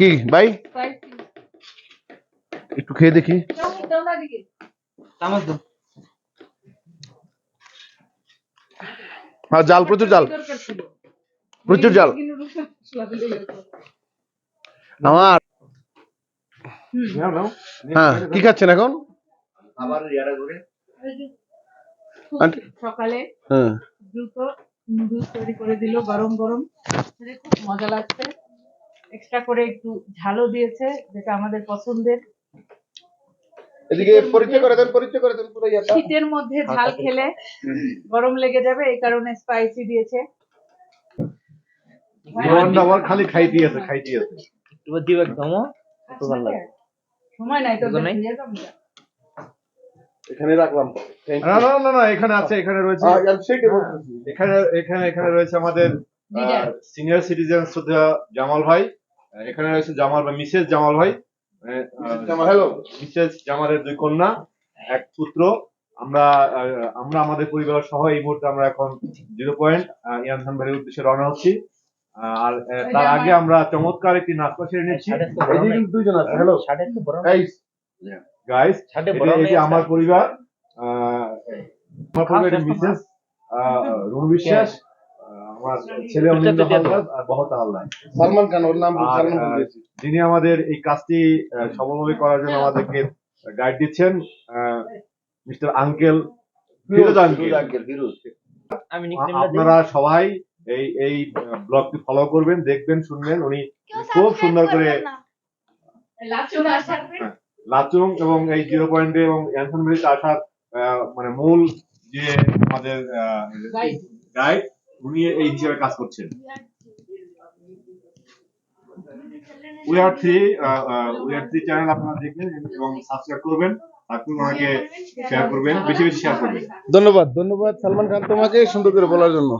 কি? ভাই? একটু খেয়ে দেখি। হ্যাঁ জাল প্রচুর জাল। প্রচুর জাল। আমার। হ্যাঁ কি খাচ্ছেন এখন? সকালে হ্যাঁ। দ্রুত নুডলস তৈরি করে দিল গরম গরম। খুব মজা লাগছে। এক্সট্রা করে একটু ঝালও দিয়েছে যেটা আমাদের পছন্দের। এদিকে পরিচয় করে দেন পরিচয় করে দেন পুরো ইয়াটা। শীতের মধ্যে ঝাল খেলে গরম লেগে যাবে এই কারণে স্পাইসি দিয়েছে। জীবনটা আমার খালি খাইতে আছে খাইতে আছে। একটু দিব একদম একটু ভালো লাগে। সময় নাই তো? দিয়ে যাব এখানে রাখলাম। না না না না এখানে আছে এখানে রয়েছে। বলতেছি। এখানে এখানে এখানে রয়েছে আমাদের সিনিয়র সিটিজেন শ্রদ্ধা জামাল ভাই। এখানে রয়েছে জামাল ভাই মিসেস জামাল ভাই। জামাল, hello. মিসেস জামালের দুই কন্যা এক পুত্র। আমরা আমরা আমাদের পরিবার সহ এই মুহূর্তে আমরা এখন জিরো পয়েন্ট ইয়ানসান বাড়ির উদ্দেশ্যে রওনা হচ্ছি। আর তার আগে আমরা চমৎকার একটি নাস্তা সেরে নিচ্ছি। দুইজন আছে হ্যালো। গাইস এটি আমার পরিবার। আহ, আমার পরিবারের মিসেস রুনু বিশ্বাস। আমার ছেলে অনিন্দ হালদার আর বহতা হালদার। সালমান খান ওর নাম। যিনি আমাদের এই কাজটি সফলভাবে করার জন্য আমাদেরকে গাইড দিচ্ছেন mister uncle Firoz uncle. Firoz আপনারা সবাই এই এই ব্লগটি ফলো করবেন দেখবেন শুনবেন। উনি খুব সুন্দর করে লাচুং হ্যাঁ, এবং এই জিরো পয়েন্টে এবং অ্যানসন ব্রিজ আসার আহ, মানে মূল যে আমাদের. গাইড উনি এই হিসেবে কাজ করছেন। We are three we are three channel আপনারা দেখবেন এবং সাবস্ক্রাইব করবেন, আপনি ওনাকে শেয়ার করবেন, বেশি বেশি শেয়ার করবেন। ধন্যবাদ ধন্যবাদ সালমান খান তোমাকে সুন্দর করে বলার জন্য।